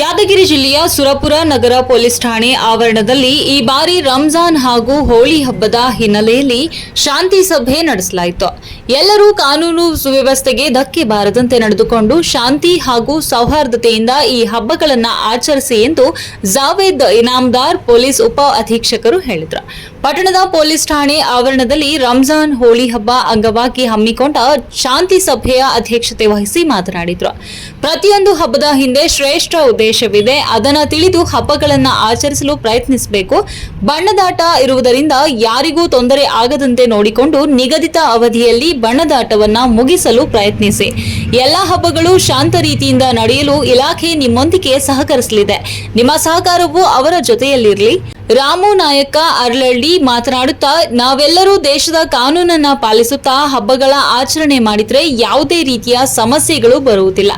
ಯಾದಗಿರಿ ಜಿಲ್ಲೆಯ ಸುರಪುರ ನಗರ ಪೊಲೀಸ್ ಠಾಣೆ ಆವರಣದಲ್ಲಿ ಈ ಬಾರಿ ರಂಜಾನ್ ಹಾಗೂ ಹೋಳಿ ಹಬ್ಬದ ಹಿನ್ನೆಲೆಯಲ್ಲಿ ಶಾಂತಿ ಸಭೆ ನಡೆಸಲಾಯಿತು. ಎಲ್ಲರೂ ಕಾನೂನು ಸುವ್ಯವಸ್ಥೆಗೆ ಧಕ್ಕೆ ಬಾರದಂತೆ ನಡೆದುಕೊಂಡು ಶಾಂತಿ ಹಾಗೂ ಸೌಹಾರ್ದತೆಯಿಂದ ಈ ಹಬ್ಬಗಳನ್ನು ಆಚರಿಸಿ ಎಂದು ಜಾವೇದ್ ಇನಾಮದಾರ್ ಪೊಲೀಸ್ ಉಪ ಅಧೀಕ್ಷಕರು ಹೇಳಿದರು. ಪಟ್ಟಣದ ಪೊಲೀಸ್ ಠಾಣೆ ಆವರಣದಲ್ಲಿ ರಂಜಾನ್ ಹೋಳಿ ಹಬ್ಬ ಅಂಗವಾಗಿ ಹಮ್ಮಿಕೊಂಡ ಶಾಂತಿ ಸಭೆಯ ಅಧ್ಯಕ್ಷತೆ ವಹಿಸಿ ಮಾತನಾಡಿದರು. ಪ್ರತಿಯೊಂದು ಹಬ್ಬದ ಹಿಂದೆ ಶ್ರೇಷ್ಠ ಉದ್ದೇಶವಿದೆ. ಅದನ್ನು ತಿಳಿದು ಹಬ್ಬಗಳನ್ನು ಆಚರಿಸಲು ಪ್ರಯತ್ನಿಸಬೇಕು. ಬಣ್ಣದಾಟ ಇರುವುದರಿಂದ ಯಾರಿಗೂ ತೊಂದರೆ ಆಗದಂತೆ ನೋಡಿಕೊಂಡು ನಿಗದಿತ ಅವಧಿಯಲ್ಲಿ ಬಣ್ಣದಾಟವನ್ನ ಮುಗಿಸಲು ಪ್ರಯತ್ನಿಸಿ. ಎಲ್ಲ ಹಬ್ಬಗಳು ಶಾಂತ ರೀತಿಯಿಂದ ನಡೆಯಲು ಇಲಾಖೆ ನಿಮ್ಮೊಂದಿಗೆ ಸಹಕರಿಸಲಿದೆ. ನಿಮ್ಮ ಸಹಕಾರವು ಅವರ ಜೊತೆಯಲ್ಲಿರಲಿ. ರಾಮು ನಾಯಕ ಅರಳಳ್ಳಿ ಮಾತನಾಡುತ್ತಾ, ನಾವೆಲ್ಲರೂ ದೇಶದ ಕಾನೂನನ್ನ ಪಾಲಿಸುತ್ತಾ ಹಬ್ಬಗಳ ಆಚರಣೆ ಮಾಡಿದ್ರೆ ಯಾವುದೇ ರೀತಿಯ ಸಮಸ್ಯೆಗಳು ಬರುವುದಿಲ್ಲ.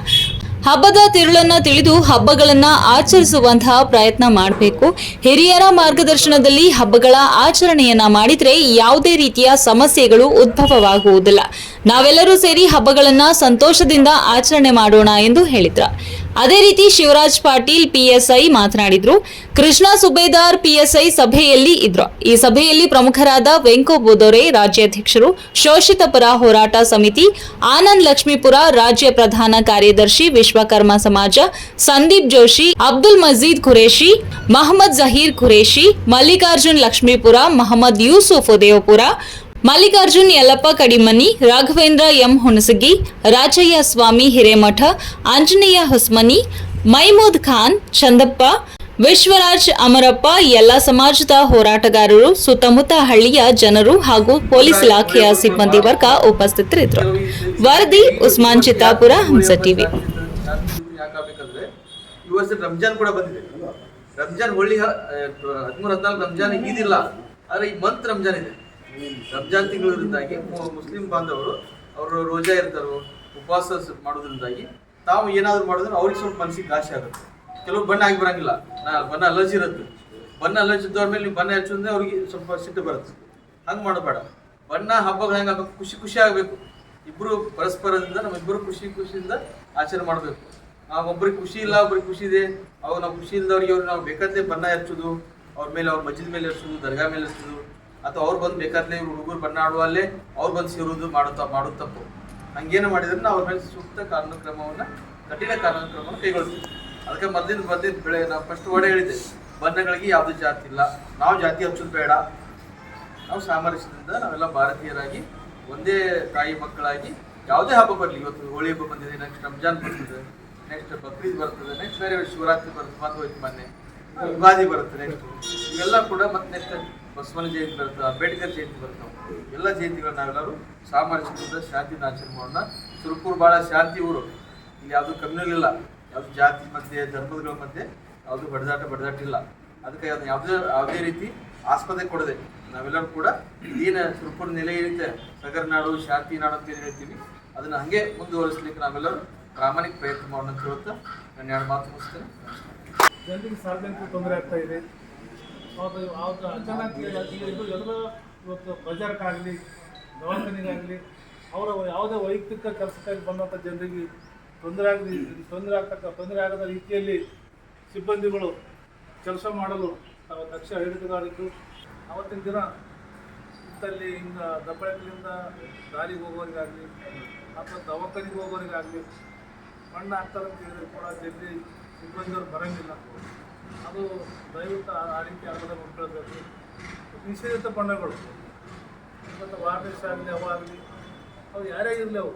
ಹಬ್ಬದ ತಿರುಳನ್ನ ತಿಳಿದು ಹಬ್ಬಗಳನ್ನ ಆಚರಿಸುವಂತಹ ಪ್ರಯತ್ನ ಮಾಡಬೇಕು. ಹಿರಿಯರ ಮಾರ್ಗದರ್ಶನದಲ್ಲಿ ಹಬ್ಬಗಳ ಆಚರಣೆಯನ್ನ ಮಾಡಿದ್ರೆ ಯಾವುದೇ ರೀತಿಯ ಸಮಸ್ಯೆಗಳು ಉದ್ಭವವಾಗುವುದಿಲ್ಲ. ನಾವೆಲ್ಲರೂ ಸೇರಿ ಹಬ್ಬಗಳನ್ನ ಸಂತೋಷದಿಂದ ಆಚರಣೆ ಮಾಡೋಣ ಎಂದು ಹೇಳಿದ್ರ. ಅದೇ ರೀತಿ ಶಿವರಾಜ್ ಪಾಟೀಲ್ ಪಿಎಸ್ಐ ಮಾತನಾಡಿದ್ರು. ಕೃಷ್ಣ ಸುಬೇದಾರ್ ಪಿಎಸ್ಐ ಸಭೆಯಲ್ಲಿ ಇದ್ರು. ಈ ಸಭೆಯಲ್ಲಿ ಪ್ರಮುಖರಾದ ವೆಂಕೋ ಬುದೊರೆ, ರಾಜ್ಯಾಧ್ಯಕ್ಷರು, ಶೋಷಿತ ಪರ ಹೋರಾಟ ಸಮಿತಿ, ಆನಂದ್ ಲಕ್ಷ್ಮೀಪುರ ರಾಜ್ಯ ಪ್ರಧಾನ ಕಾರ್ಯದರ್ಶಿ ವಿಶ್ವಕರ್ಮ ಸಮಾಜ, ಸಂದೀಪ್ ಜೋಶಿ, ಅಬ್ದುಲ್ ಮಜೀದ್ ಖುರೇಶಿ ಮಹಮ್ಮದ್ ಜಹೀರ್ ಖುರೇಶಿ ಮಲ್ಲಿಕಾರ್ಜುನ್ ಲಕ್ಷ್ಮೀಪುರ, ಮಹಮ್ಮದ್ ಯೂಸುಫ್ ಉದಯಪುರ ಮಲ್ಲಿಕಾರ್ಜುನ್ ಯಲ್ಲಪ್ಪ, ಕಡಿಮನಿ, ರಾಘವೇಂದ್ರ ಎಂ ಹುಣಸಗಿ, ರಾಜಯ್ಯ ಸ್ವಾಮಿ ಹಿರೇಮಠ, ಆಂಜನೇಯ ಹೊಸ್ಮನಿ ಮೈಮೂದ್ ಖಾನ್, ಚಂದಪ್ಪ, ವಿಶ್ವರಾಜ್ ಅಮರಪ್ಪ, ಎಲ್ಲ ಸಮಾಜದ ಹೋರಾಟಗಾರರು, ಸುತ್ತಮುತ್ತ ಹಳ್ಳಿಯ ಜನರು ಹಾಗೂ ಪೊಲೀಸ್ ಇಲಾಖೆಯ ಸಿಬ್ಬಂದಿ ವರ್ಗ ಉಪಸ್ಥಿತರಿದ್ದರು. ವರದಿ, ಉಸ್ಮಾನ್ ಚಿತ್ತಾಪುರ, ಹಂಸ ಟಿವಿ. ರಂಜಾನ್ ಕೂಡ ಬಂದಿದೆ. ರಂಜಾನ್ ಹೋಳಿ ಹದಿಮೂರು ಹದಿನಾಲ್ಕು ರಂಜಾನ್ ಈದಿಲ್ಲ. ಆದ್ರೆ ಈ ಮಂತ್ ರಂಜಾನ್ ಇದೆ. ರಂಜಾನ್ ತಿಂಗಳಿಂದಾಗಿ ಮುಸ್ಲಿಂ ಬಾಂಧವರು ಅವರು ರೋಜಾ ಇರ್ತಾರೋ, ಉಪವಾಸ ಮಾಡೋದ್ರಿಂದಾಗಿ ತಾವು ಏನಾದರೂ ಮಾಡಿದ್ರೆ ಅವ್ರಿಗೆ ಸ್ವಲ್ಪ ಮನಸ್ಸಿಗೆ ಘಾಸಿ ಆಗುತ್ತೆ. ಕೆಲವು ಬಣ್ಣ ಆಗಿ ಬರಂಗಿಲ್ಲ. ನಾ, ಬಣ್ಣ ಅಲರ್ಜಿ ಇರುತ್ತೆ. ಬಣ್ಣ ಅಲರ್ಜಿ ಇದ್ದವ್ರ ಮೇಲೆ ನೀವು ಬಣ್ಣ ಹಚ್ಚೋದ್ರೆ ಅವ್ರಿಗೆ ಸ್ವಲ್ಪ ಸಿಟ್ಟು ಬರುತ್ತೆ. ಹಂಗೆ ಮಾಡಬೇಡ. ಬಣ್ಣ ಹಬ್ಬಗಳು ಹೆಂಗೆ ಖುಷಿ ಖುಷಿ ಆಗಬೇಕು. ಇಬ್ಬರು ಪರಸ್ಪರದಿಂದ ನಮ್ಮಿಬ್ಬರು ಖುಷಿ ಖುಷಿಯಿಂದ ಆಚರಣೆ ಮಾಡಬೇಕು. ನಾವು ಒಬ್ರಿಗೆ ಖುಷಿ ಇಲ್ಲ, ಒಬ್ರಿಗೆ ಖುಷಿ ಇದೆ. ಅವಾಗ ನಾವು ಖುಷಿ ಅವ್ರಿಗೆ ಅವ್ರಿಗೆ ನಾವು ಬೇಕಾದ್ರೆ ಬಣ್ಣ ಹಚ್ಚೋದು, ಅವ್ರ ಮೇಲೆ ಅವ್ರ ಮಜ್ಜಿದ ಮೇಲೆ ಹಚ್ಚೋದು, ದರ್ಗಾ ಮೇಲೆ ಹಚ್ಚೋದು. ಅಥವಾ ಅವ್ರು ಬಂದು ಬೇಕಾದ್ರೆ ಇವ್ರು ಹುಡುಗರು ಬಣ್ಣ ಆಡುವಲ್ಲೇ ಅವ್ರು ಬಂದು ಸೇರೋದು ಮಾಡುತ್ತಾ ತಪ್ಪು ಹಂಗೇನು ಮಾಡಿದ್ರೆ ಅವ್ರ ಮೇಲೆ ಸೂಕ್ತ ಕಾನೂನು ಕ್ರಮವನ್ನ ಕಠಿಣ ಕಾನೂನು ಕ್ರಮವನ್ನು ಕೈಗೊಳ್ತೀವಿ. ಅದಕ್ಕೆ ಮೊದಲಿನ ಮೊದಲಿನ ಬೆಳೆ, ನಾವು ಫಸ್ಟ್ ಒಡೆ ಹೇಳಿದೆ ಬಣ್ಣಗಳಿಗೆ ಯಾವುದೇ ಜಾತಿ ಇಲ್ಲ, ನಾವು ಜಾತಿ ಹಚ್ಚೋದು ಬೇಡ. ನಾವು ಸಾಮರಸ್ಯದಿಂದ ನಾವೆಲ್ಲ ಭಾರತೀಯರಾಗಿ, ಒಂದೇ ತಾಯಿ ಮಕ್ಕಳಾಗಿ ಯಾವುದೇ ಹಬ್ಬ ಬರಲಿ. ಇವತ್ತು ಹೋಳಿ ಹಬ್ಬ ಬಂದಿದೆ ನೆಕ್ಸ್ಟ್ ರಂಜಾನ್ ಬರ್ತದೆ ನೆಕ್ಸ್ಟ್ ಬಕ್ರೀದ್ ಬರ್ತದೆ ನೆಕ್ಸ್ಟ್ ಬೇರೆ ಶಿವರಾತ್ರಿ ಬರ್ತದೆ ಬಂದು ಹೋಯ್ತು ಮೊನ್ನೆ ಯುಗಾದಿ ಬರುತ್ತೆ ನೆಕ್ಸ್ಟ್ ಇವೆಲ್ಲ ಕೂಡ ಮತ್ತೆ ನೆಕ್ಸ್ಟ್ ಬಸವನ ಜಯಂತಿ ಬರ್ತದೆ ಅಂಬೇಡ್ಕರ್ ಜಯಂತಿ ಬರುತ್ತೆ. ಎಲ್ಲ ಜಯಂತಿಗಳು ನಾವೆಲ್ಲರೂ ಸಾಮರಸ್ಯದಿಂದ ಶಾಂತಿನ ಆಚರಣೆ ಮಾಡೋಣ ಸುರಪುರ ಭಾಳ ಶಾಂತಿ ಊರು. ಇಲ್ಲಿ ಯಾವುದು ಕಮ್ಯುನಲ್ ಯಾವುದು ಜಾತಿ ಮಧ್ಯೆ, ಧರ್ಮಗಳ ಮಧ್ಯೆ ಯಾವುದು ಬಡದಾಟ ಬಡದಾಟ ಇಲ್ಲ ಅದಕ್ಕೆ ಅದನ್ನ ಯಾವುದೇ ಯಾವುದೇ ರೀತಿ ಆಸ್ಪದೆ ಕೊಡದೆ ನಾವೆಲ್ಲರೂ ಕೂಡ ಏನು ಸುರಪುರ ನೆಲೆ ಏನಿದೆ ಸಗರ್ನಾಡು ಶಾಂತಿ ನಾಡು ಅಂತ ಏನು ಹೇಳ್ತೀವಿ, ಅದನ್ನ ಹಂಗೆ ಮುಂದುವರಿಸ್ಲಿಕ್ಕೆ ನಾವೆಲ್ಲರೂ ಪ್ರಾಮಾಣಿಕ ಪ್ರಯತ್ನ ಮಾಡೋಣ ಅಂತ ಹೇಳ್ತಾ ನಾನು ಎರಡು ಮಾತು ಮುಗಿಸ್ತೇನೆ. ಜನರಿಗೆ ಸಾರ್ವಜನಿಕ ತೊಂದರೆ ಆಗ್ತಾ ಇದೆ ಅದು ಯಾವುದು ಅಚಾನಕ್ ಇದು ಎಲ್ಲ ಇವತ್ತು ಬಜಾರ್ಗಾಗಲಿ, ದವಾಖಾನೆಗಾಗಲಿ, ಅವರ ಯಾವುದೇ ವೈಯಕ್ತಿಕ ಕೆಲಸಕ್ಕಾಗಿ ಬಂದಂಥ ಜನರಿಗೆ ತೊಂದರೆ ಆಗಲಿ, ತೊಂದರೆ ಆಗ್ತಕ್ಕ, ತೊಂದರೆ ಆಗದ ರೀತಿಯಲ್ಲಿ ಸಿಬ್ಬಂದಿಗಳು ಕೆಲಸ ಮಾಡಲು ತಾವು ದಕ್ಷ ಹಿಡಿದುಗಾರಿದ್ದು ಅವತ್ತಿನ ದಿನ ಇಂಥಲ್ಲಿ ಹಿಂಗ ದಬ್ಬಳಕಲಿಂದ ದಾರಿಗೆ ಹೋಗೋರಿಗಾಗಲಿ, ಅಥವಾ ದವಾಖಾನೆಗೆ ಹೋಗೋರಿಗಾಗಲಿ ಮಣ್ಣು ಆಗ್ತಾರಂತ ಹೇಳಿದ್ರು ಕೂಡ ಜಲ್ದಿ ಸಿಬ್ಬಂದಿಯವ್ರು ಬರಂಗಿಲ್ಲ. ಅದು ದಯವಿಟ್ಟು ಆ ರೀತಿ ಆಗದ ನೋಡ್ಕೊಳ್ಬೇಕು ನಿಷೇಧಿತ ಬಣ್ಣಗಳು. ಇವತ್ತು ವಾರ್ನಿಷ್ ಆಗಲಿ ಅವಾಗಲಿ ಅವು ಯಾರೇ ಇರಲಿ ಅವು